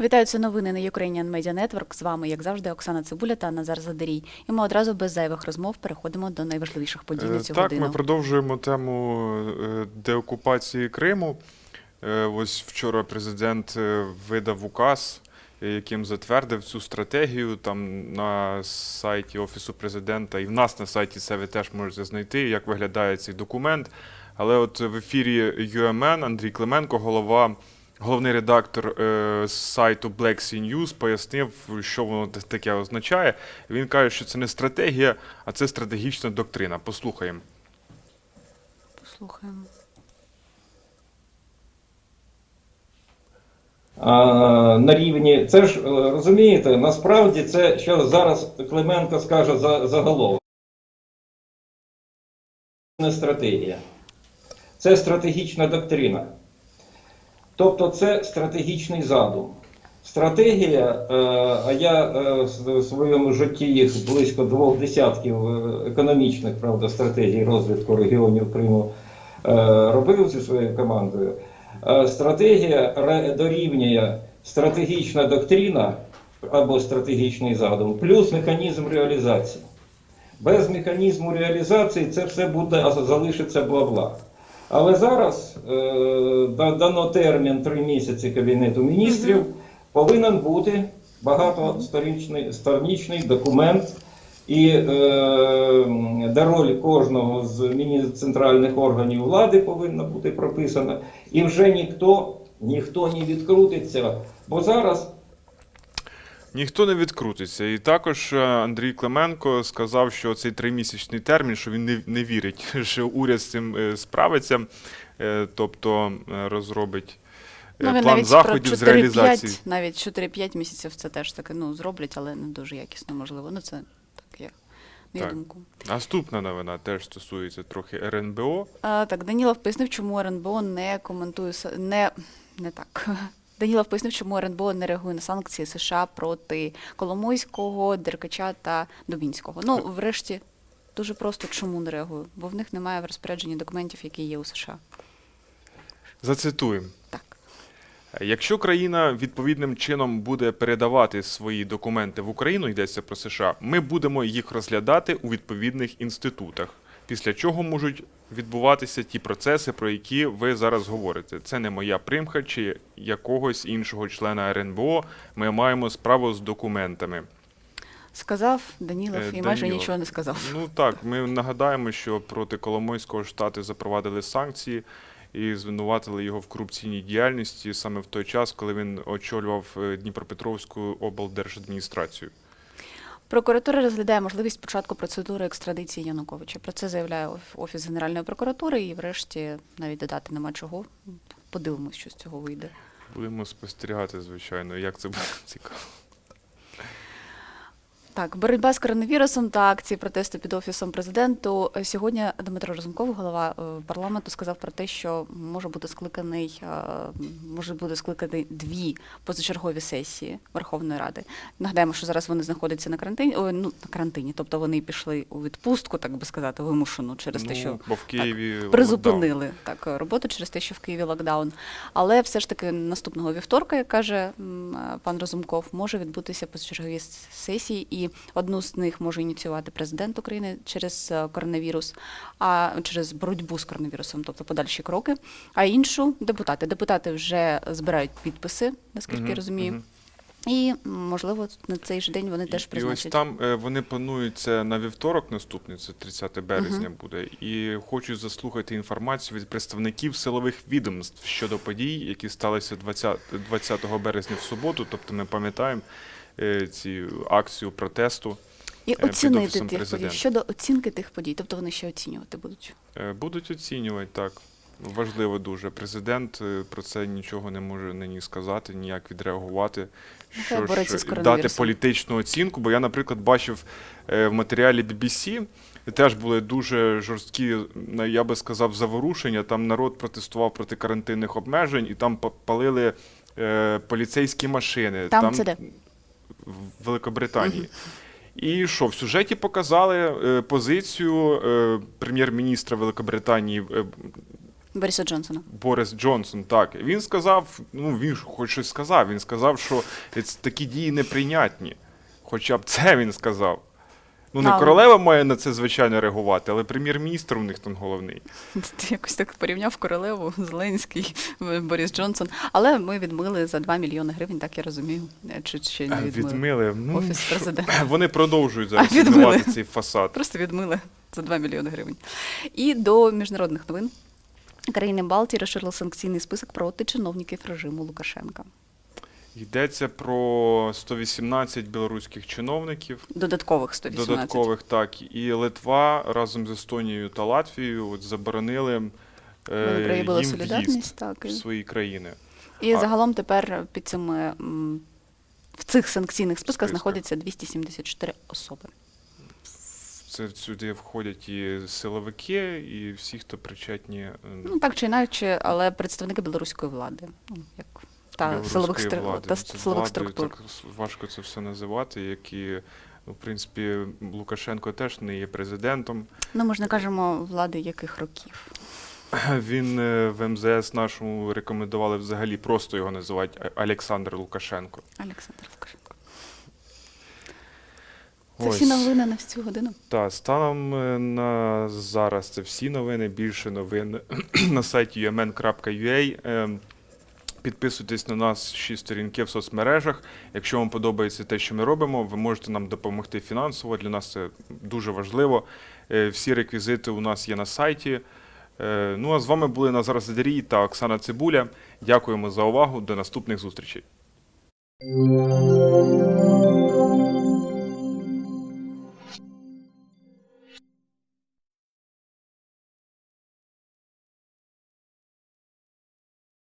Вітаю, це новини на Ukrainian Media Network. З вами, як завжди, Оксана Цибуля та Назар Задарій. І ми одразу без зайвих розмов переходимо до найважливіших подій на Е, цю Так, годину. ми продовжуємо тему е, деокупації Криму. Е, Ось вчора президент видав указ, яким затвердив цю стратегію. Там на сайті Офісу президента і в нас на сайті це ви теж можете знайти, як виглядає цей документ. Але от в ефірі UMN Андрій Клименко, голова, головний редактор е, з сайту Black Sea News, пояснив, що воно таке означає. Він каже, що це не стратегія, а це стратегічна доктрина. Послухаємо. Послухаємо. на рівні. Це ж е, розумієте, насправді це що зараз Клименко скаже за заголовок. Не стратегія. Це стратегічна доктрина. Тобто це стратегічний задум. Стратегія, е, а я е, в своєму житті їх близько двох десятків е, економічних правда, стратегій розвитку регіонів Криму робив зі своєю командою. Стратегія дорівнює стратегічна доктрина або стратегічний задум, плюс механізм реалізації. Без механізму реалізації це все буде залишиться бла-бла. Але зараз е, дано термін три місяці Кабінету міністрів, повинен бути багатосторічний сторічний документ, і е, де роль кожного з центральних органів влади повинна бути прописана. І вже ніхто, ніхто не відкрутиться, бо зараз Ніхто не відкрутиться. І також е, Андрій Клименко сказав, що цей тримісячний термін, що він не, не вірить, що уряд з цим е, справиться, е, тобто розробить Ну, план навіть заходів про з реалізації. 4-5, навіть 4-5 місяців це теж таке, ну, зроблять, але не дуже якісно, можливо. Ну, це так, на Так. думку. Наступна новина теж стосується трохи РНБО. А, так, Данілов пояснив, чому РНБО не коментує не, не так. Данілов пояснив, чому РНБО не реагує на санкції США проти Коломойського, Деркача та Дубінського. Ну, врешті, дуже просто чому не реагує, бо в них немає в розпорядженні документів, які є у США. Зацитуємо. Так. Якщо країна відповідним чином буде передавати свої документи в Україну, йдеться про США, ми будемо їх розглядати у відповідних інститутах, після чого можуть відбуватися ті процеси, про які ви зараз говорите. Це не моя примха чи якогось іншого члена РНБО. Ми маємо справу з документами. Сказав Данілов Е, і майже Данілов. нічого не сказав. Ну так, ми нагадаємо, що проти Коломойського штати запровадили санкції і звинуватили його в корупційній діяльності саме в той час, коли він очолював е, Дніпропетровську облдержадміністрацію. Прокуратура розглядає можливість початку процедури екстрадиції Януковича. Про це заявляє Офіс Генеральної прокуратури, і врешті навіть додати нема чого. Подивимось, що з цього вийде. Будемо спостерігати, звичайно, як це буде цікаво. Так, боротьба з коронавірусом та акції протесту під офісом президенту. Сьогодні Дмитро Розумков, голова е, парламенту, сказав про те, що може бути скликаний, е, може бути скликаний дві позачергові сесії Верховної Ради. Нагадаємо, що зараз вони знаходяться на карантині. Ой, ну на карантині, тобто вони пішли у відпустку, так би сказати, вимушену через те, що Ну, бо в Києві локдаун. призупинили так роботу через те, що в Києві локдаун. Але все ж таки наступного вівторка, як каже е, пан Розумков, може відбутися позачергові сесії, і одну з них може ініціювати президент України через е, коронавірус, а через боротьбу з коронавірусом, тобто подальші кроки. А іншу депутати. Депутати вже збирають підписи, наскільки я розумію. І можливо на цей ж день вони теж І ось призначать. там е, вони планують це на вівторок наступний, це 30 березня буде. І хочу заслухати інформацію від представників силових відомств щодо подій, які сталися 20, 20 березня в суботу. Тобто ми пам'ятаємо ці акцію протесту. І під оцінити тих подій щодо оцінки тих подій, тобто вони ще оцінювати будуть. Е, Будуть оцінювати так. Важливо дуже. Президент е, про це нічого не може нині сказати, ніяк відреагувати. Що ж, дати політичну оцінку. Бо я, наприклад, бачив е, в матеріалі BBC, теж були дуже жорсткі, я би сказав, заворушення. Там народ протестував проти карантинних обмежень, і там па- палили е, поліцейські машини. Там це де? В Великобританії. І що, в сюжеті показали е, позицію е, прем'єр-міністра Великобританії е, Бориса Джонсона. Борис Джонсон, так. Він сказав, ну він ж хоч щось сказав. Він сказав, що такі дії неприйнятні. Хоча б це він сказав. Ну, не Але- королева має на це звичайно реагувати, але прем'єр-міністр у них там головний. Ти якось так порівняв королеву, Зеленський, Борис Джонсон. Але ми відмили за 2 мільйони гривень, так я розумію. Е, Чи ще не відмили? Відмили. Ну, Офіс президента. Вони продовжують зараз А, відмили. відмивати цей фасад. Просто відмили за 2 мільйони гривень. І до міжнародних новин. Країни Балтії розширили санкційний список проти чиновників режиму Лукашенка. Йдеться про 118 білоруських чиновників. Додаткових 118. Додаткових так. І Литва разом з Естонією та Латвією от заборонили е, їм в'їзд Так, в свої країни. і А- загалом тепер під цими в цих санкційних списках Списках. знаходяться 274 особи. Це сюди входять і силовики, і всі, хто причетні е, Ну так чи інакше, але представники білоруської влади, ну як та силових стр... влади. та Це силових структур. Так важко це все називати, які, в принципі, Лукашенко теж не є президентом. Ну ми ж не кажемо влади яких років. Він е, в МЗС нашому рекомендували взагалі просто його називати Олександр Лукашенко. Олександр Лукашенко. Це Ось. всі новини на всю годину. Та станом е, на зараз це всі новини. Більше новин на сайті umn.ua. Підписуйтесь на наші сторінки в соцмережах. Якщо вам подобається те, що ми робимо, ви можете нам допомогти фінансово. Для нас це дуже важливо. Е, Всі реквізити у нас є на сайті. Е, Ну а з вами були Назар Задарій та Оксана Цибуля. Дякуємо за увагу. До наступних зустрічей.